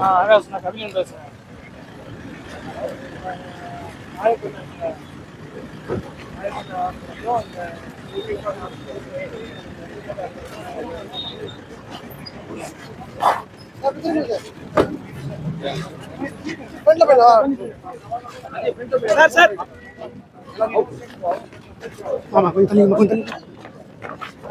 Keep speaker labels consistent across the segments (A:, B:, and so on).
A: ஆகாஷ் நான் கவிஞன் பேசுகிறேன் சார் சார்
B: ஆமா கொஞ்சம் கொஞ்சம் Gracias.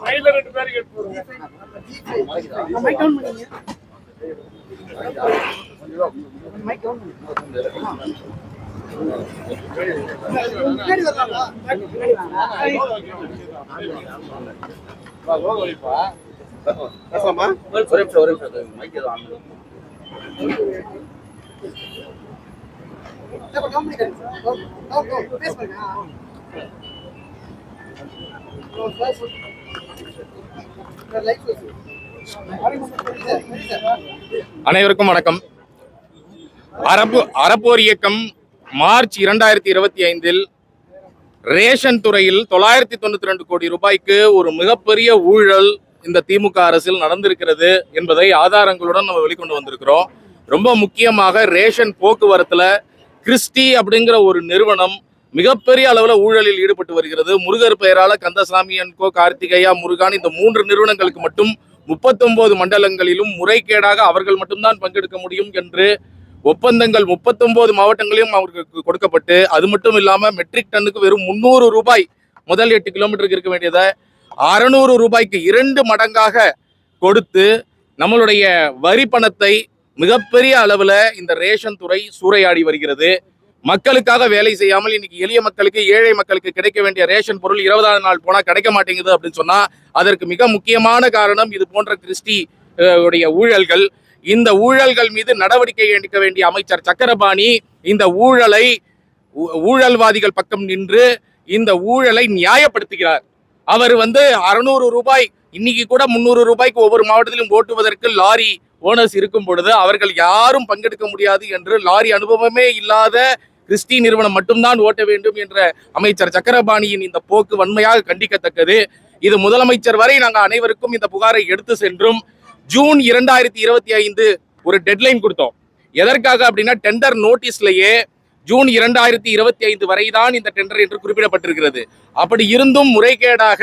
A: சைடில் ரெண்டு பேருக்கு எடுத்து
C: அனைவருக்கும் வணக்கம். அரபு அறப்போர் இயக்கம் மார்ச் இரண்டாயிரத்தி இருபத்தி ஐந்தில் ரேஷன் துறையில் தொள்ளாயிரத்தி தொண்ணூத்தி ரெண்டு கோடி ரூபாய்க்கு ஒரு மிகப்பெரிய ஊழல் இந்த திமுக அரசில் நடந்திருக்கிறது என்பதை ஆதாரங்களுடன் நம்ம வெளிக்கொண்டு வந்திருக்கிறோம். ரொம்ப முக்கியமாக ரேஷன் போக்குவரத்துல கிறிஸ்டி அப்படிங்கிற ஒரு நிறுவனம் மிகப்பெரிய அளவில் ஊழலில் ஈடுபட்டு வருகிறது. முருகர் பெயரால கந்தசாமி அன்கோ கார்த்திகையா முருகான் இந்த மூன்று நிறுவனங்களுக்கு மட்டும் முப்பத்தொன்பது மண்டலங்களிலும் முறைகேடாக அவர்கள் மட்டும்தான் பங்கெடுக்க முடியும் என்று ஒப்பந்தங்கள் முப்பத்தொன்பது மாவட்டங்களிலும் அவருக்கு கொடுக்கப்பட்டு அது மட்டும் இல்லாமல் மெட்ரிக் டன்னுக்கு வெறும் முந்நூறு ரூபாய் முதல் எட்டு கிலோமீட்டருக்கு இருக்க வேண்டியதை அறநூறு ரூபாய்க்கு இரண்டு மடங்காக கொடுத்து நம்மளுடைய வரி பணத்தை மிகப்பெரிய அளவில் இந்த ரேஷன் துறை சூறையாடி வருகிறது. மக்களுக்காக வேலை செய்யாமல் இன்னைக்கு எளிய மக்களுக்கு ஏழை மக்களுக்கு கிடைக்க வேண்டிய ரேஷன் பொருள் இருபதாவது நாள் போனால் கிடைக்க மாட்டேங்குது அப்படின்னு சொன்னால் அதற்கு மிக முக்கியமான காரணம் இது போன்ற கிறிஸ்டி உடைய ஊழல்கள். இந்த ஊழல்கள் மீது நடவடிக்கை எடுக்க வேண்டிய அமைச்சர் சக்கரபாணி இந்த ஊழலை ஊ- ஊழல்வாதிகள் பக்கம் நின்று இந்த ஊழலை நியாயப்படுத்துகிறார். அவர் வந்து அறுநூறு ரூபாய் இன்னைக்கு கூட முந்நூறு ரூபாய்க்கு ஒவ்வொரு மாவட்டத்திலும் ஓட்டுவதற்கு லாரி ஓனர்ஸ் இருக்கும் பொழுது அவர்கள் யாரும் பங்கெடுக்க முடியாது என்று லாரி அனுபவமே இல்லாத கிறிஸ்டி நிறுவனம் மட்டும்தான் ஓட்ட வேண்டும் என்ற அமைச்சர் சக்கரபாணியின் இந்த போக்கு வன்மையாக கண்டிக்கத்தக்கது. இது முதலமைச்சர் வரை நாங்கள் அனைவருக்கும் இந்த புகாரை எடுத்து சென்றும். ஜூன் இரண்டாயிரத்தி இருபத்தி ஐந்து ஒரு டெட்லைன் கொடுத்தோம். எதற்காக அப்படின்னா டெண்டர் நோட்டீஸ்லயே ஜூன் இரண்டாயிரத்தி இருபத்தி ஐந்து வரைதான் இந்த டெண்டர் என்று குறிப்பிடப்பட்டிருக்கிறது. அப்படி இருந்தும் முறைகேடாக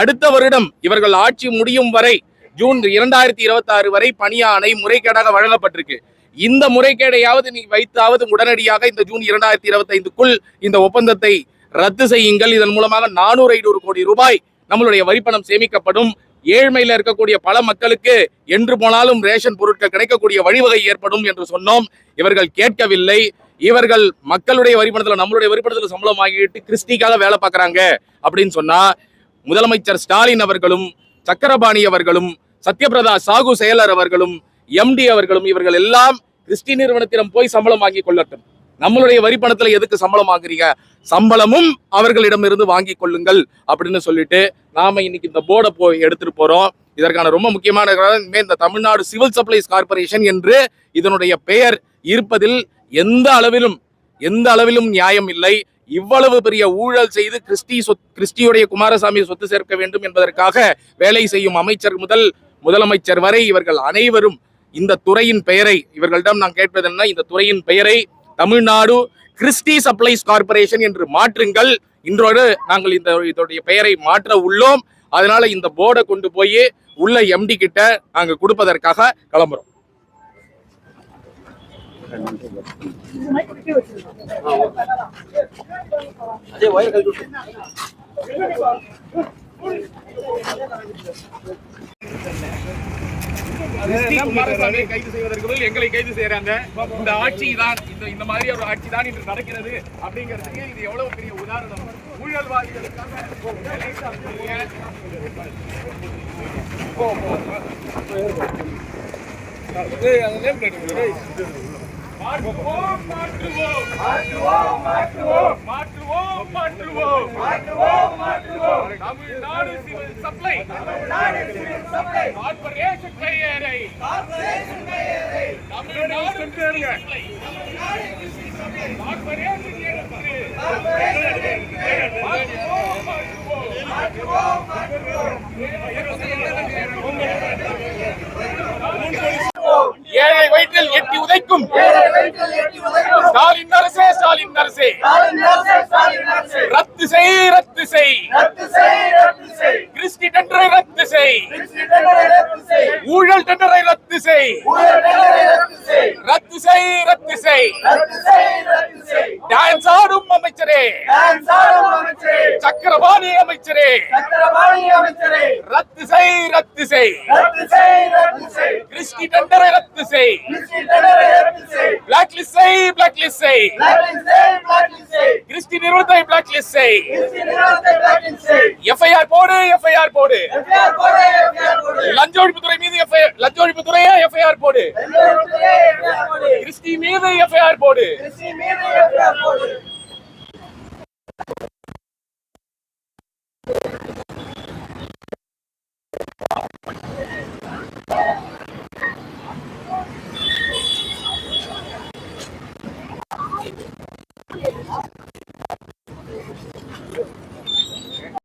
C: அடுத்த வருடம் இவர்கள் ஆட்சி முடியும் வரை ஜூன் இரண்டாயிரத்தி இருபத்தி ஆறு வரை பணியாணை முறைகேடாக வழங்கப்பட்டிருக்கு. இந்த முறைகேடையாவது நீ வைத்தாவது உடனடியாக இந்த ஜூன் இரண்டாயிரத்தி இருபத்தி ஐந்துக்குள் இந்த ஒப்பந்தத்தை ரத்து செய்யுங்கள். இதன் மூலமாக நானூறு ஐநூறு கோடி ரூபாய் நம்மளுடைய வரிப்பணம் சேமிக்கப்படும். ஏழ்மையில இருக்கக்கூடிய பல மக்களுக்கு என்று போனாலும் ரேஷன் பொருட்கள் கிடைக்கக்கூடிய வழிவகை ஏற்படும் என்று சொன்னோம். இவர்கள் கேட்கவில்லை. இவர்கள் மக்களுடைய வரிப்பணத்துல நம்மளுடைய வரிப்பணத்துல சம்பளம் வாங்கிட்டு கிறிஸ்டிக்காக வேலை பார்க்குறாங்க அப்படின்னு சொன்னா முதலமைச்சர் ஸ்டாலின் அவர்களும் சக்கரபாணி அவர்களும் சத்யபிரதா சாகு செயலர் அவர்களும் எம்டி அவர்களும் இவர்கள் எல்லாம் கிறிஸ்டி நிறுவனத்திடம் போய் சம்பளம் வாங்கி கொள்ளட்டும். நம்மளுடைய வரிப்பணத்தில் எதுக்கு சம்பளம் வாங்குறீங்க? சம்பளமும் அவர்களிடமிருந்து வாங்கி கொள்ளுங்கள் அப்படின்னு சொல்லிட்டு நாம இன்னைக்கு இந்த போர்டை போய் எடுத்துட்டு போறோம். இதற்கான ரொம்ப முக்கியமான இந்த தமிழ்நாடு சிவில் சப்ளைஸ் கார்ப்பரேஷன் என்று இதனுடைய பெயர் இருப்பதில் எந்த அளவிலும் எந்த அளவிலும் நியாயம் இல்லை. இவ்வளவு பெரிய ஊழல் செய்து கிறிஸ்டி சொத் கிறிஸ்டியுடைய குமாரசாமி சொத்து சேர்க்க வேண்டும் என்பதற்காக வேலை செய்யும் அமைச்சர் முதல் முதலமைச்சர் வரை இவர்கள் அனைவரும் இந்த துறையின் பெயரை இவர்களிடம் நான் கேட்பது என்ன? இந்த துறையின் பெயரை தமிழ்நாடு கிறிஸ்டி சப்ளைஸ் கார்ப்பரேஷன் என்று மாற்றுங்கள். இன்றோடு நாங்கள் இந்த இதோடைய பெயரை மாற்ற உள்ளோம். அதனால இந்த போர்டை கொண்டு போய் உள்ள எம்டி கிட்ட நாங்க கொடுப்பதற்காக கிளம்புறோம். கைது செய்வதற்கு எங்களை கைது செய்யறாங்க. இந்த ஆட்சி தான் இந்த இந்த மாதிரி ஒரு ஆட்சி தான் இன்று நடக்கிறது அப்படிங்கிறதுக்கு இது எவ்வளவு பெரிய உதாரணம். ஊழல்வாதிகளுக்காக மாற்றுவோம் மாற்றுவோம். மாற்றுவோம் மாற்றுவோம். மாற்றுவோம் மாற்றுவோம். மாற்றுவோம் மாற்றுவோம். Tamil Nadu civil supply. Tamil Nadu civil supply. Corporation பெயரை கார்ப்பரேஷன் பெயரை ஏழை வயிற்றில் எட்டி உதைக்கும். ஸ்டாலின் அரசே ஸ்டாலின் அரசே. ரத்து செய் ரத்து செய். கிறிஸ்டி டெண்டரை ரத்து செய். ஊழல் டெண்டரை ரத்து செய். ரத்து செய். ரத்து செய் டான்ஸ் ஆடும் அமைச்சரே. சக்கரபாணி அமைச்சரே. ரத்து செய் ரத்து செய். கிறிஸ்டி டெண்டரை ரத்து செய். பிளாக் லிஸ்ட் செய். பிளாக் லிஸ்ட் செய். கிறிஸ்டி நிறுவனத்தை பிளாக் லிஸ்ட் செய். எஃப்ஐஆர் போடு எஃப்ஐஆர் போடு. லஞ்ச ஒழிப்புத்துறை லஞ்ச ஒழிப்புத்துறையே எஃப்ஐஆர் போடு. கிறிஸ்டி மீது எஃப்ஐஆர் போடு.